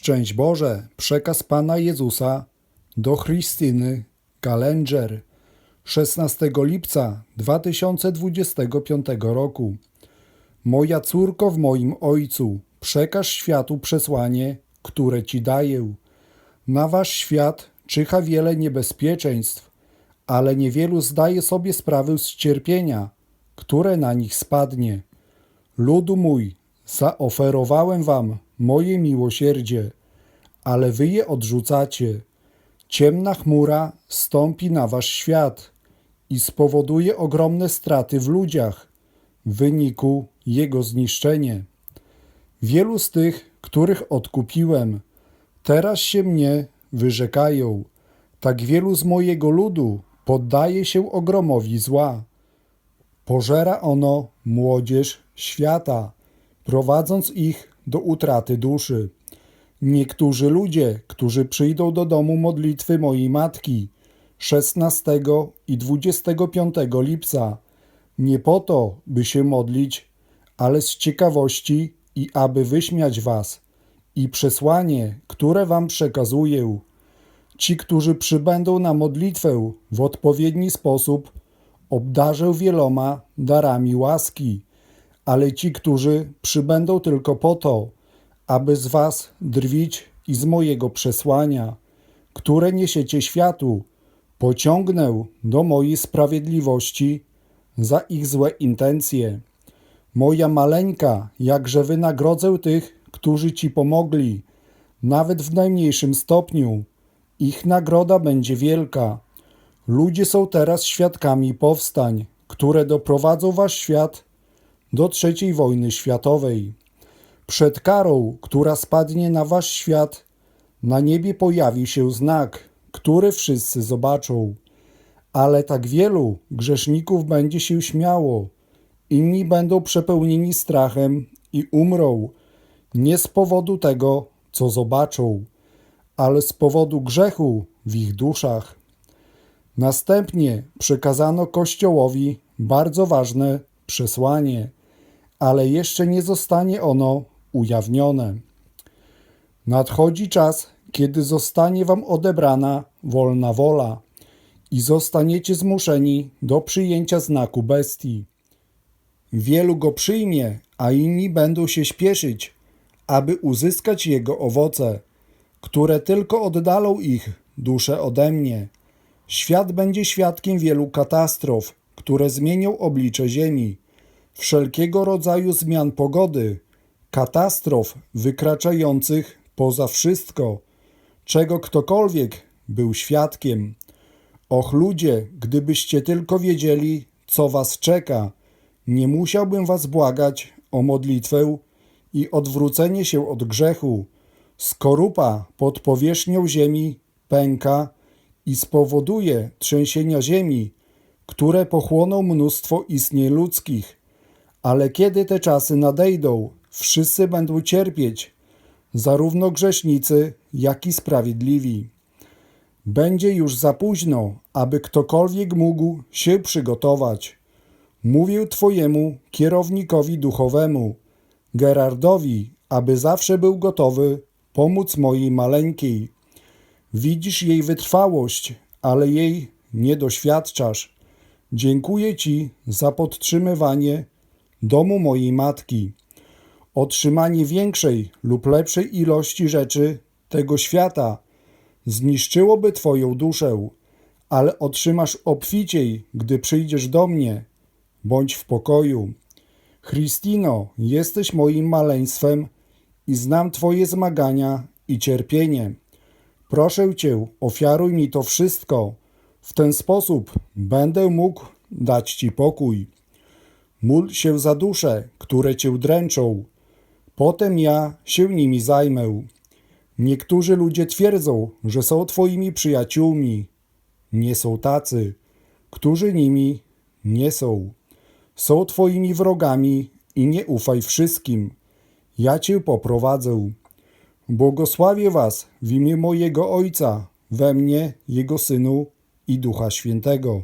Szczęść Boże, przekaz Pana Jezusa do Chrystyny Galenger 16 lipca 2025 roku. Moja córko w moim Ojcu, przekaż światu przesłanie, które Ci daję. Na Wasz świat czyha wiele niebezpieczeństw, ale niewielu zdaje sobie sprawę z cierpienia, które na nich spadnie. Ludu mój, zaoferowałem wam moje miłosierdzie, ale wy je odrzucacie. Ciemna chmura stąpi na wasz świat i spowoduje ogromne straty w ludziach, w wyniku jego zniszczenie. Wielu z tych, których odkupiłem, teraz się mnie wyrzekają. Tak wielu z mojego ludu poddaje się ogromowi zła. Pożera ono młodzież świata, prowadząc ich do utraty duszy. Niektórzy ludzie, którzy przyjdą do domu modlitwy mojej matki 16 i 25 lipca, nie po to, by się modlić, ale z ciekawości i aby wyśmiać was i przesłanie, które wam przekazuję. Ci, którzy przybędą na modlitwę w odpowiedni sposób, obdarzę wieloma darami łaski, ale ci, którzy przybędą tylko po to, aby z was drwić i z mojego przesłania, które niesiecie światu, pociągnę do mojej sprawiedliwości za ich złe intencje. Moja maleńka, jakże wynagrodzę tych, którzy ci pomogli, nawet w najmniejszym stopniu. Ich nagroda będzie wielka. Ludzie są teraz świadkami powstań, które doprowadzą wasz świat do trzeciej wojny światowej. Przed karą, która spadnie na wasz świat, na niebie pojawi się znak, który wszyscy zobaczą. Ale tak wielu grzeszników będzie się śmiało, inni będą przepełnieni strachem i umrą, nie z powodu tego, co zobaczą, ale z powodu grzechu w ich duszach. Następnie przekazano Kościołowi bardzo ważne przesłanie, ale jeszcze nie zostanie ono ujawnione. Nadchodzi czas, kiedy zostanie wam odebrana wolna wola i zostaniecie zmuszeni do przyjęcia znaku bestii. Wielu go przyjmie, a inni będą się śpieszyć, aby uzyskać jego owoce, które tylko oddalą ich duszę ode mnie. Świat będzie świadkiem wielu katastrof, które zmienią oblicze Ziemi, wszelkiego rodzaju zmian pogody, katastrof wykraczających poza wszystko, czego ktokolwiek był świadkiem. Och ludzie, gdybyście tylko wiedzieli, co was czeka, nie musiałbym was błagać o modlitwę i odwrócenie się od grzechu. Skorupa pod powierzchnią ziemi pęka i spowoduje trzęsienia ziemi, które pochłoną mnóstwo istnień ludzkich. Ale kiedy te czasy nadejdą, wszyscy będą cierpieć, zarówno grzesznicy, jak i sprawiedliwi. Będzie już za późno, aby ktokolwiek mógł się przygotować. Mówię Twojemu kierownikowi duchowemu, Gerardowi, aby zawsze był gotowy pomóc mojej maleńkiej. Widzisz jej wytrwałość, ale jej nie doświadczasz. Dziękuję Ci za podtrzymywanie domu mojej matki. Otrzymanie większej lub lepszej ilości rzeczy tego świata zniszczyłoby Twoją duszę, ale otrzymasz obficiej, gdy przyjdziesz do mnie. Bądź w pokoju. Christino, jesteś moim maleństwem i znam Twoje zmagania i cierpienie. Proszę Cię, ofiaruj mi to wszystko. W ten sposób będę mógł dać Ci pokój. Módl się za dusze, które Cię dręczą. Potem ja się nimi zajmę. Niektórzy ludzie twierdzą, że są Twoimi przyjaciółmi. Nie są tacy, którzy nimi nie są. Są Twoimi wrogami i nie ufaj wszystkim. Ja Cię poprowadzę. Błogosławię Was w imię mojego Ojca, we mnie, Jego Synu i Ducha Świętego.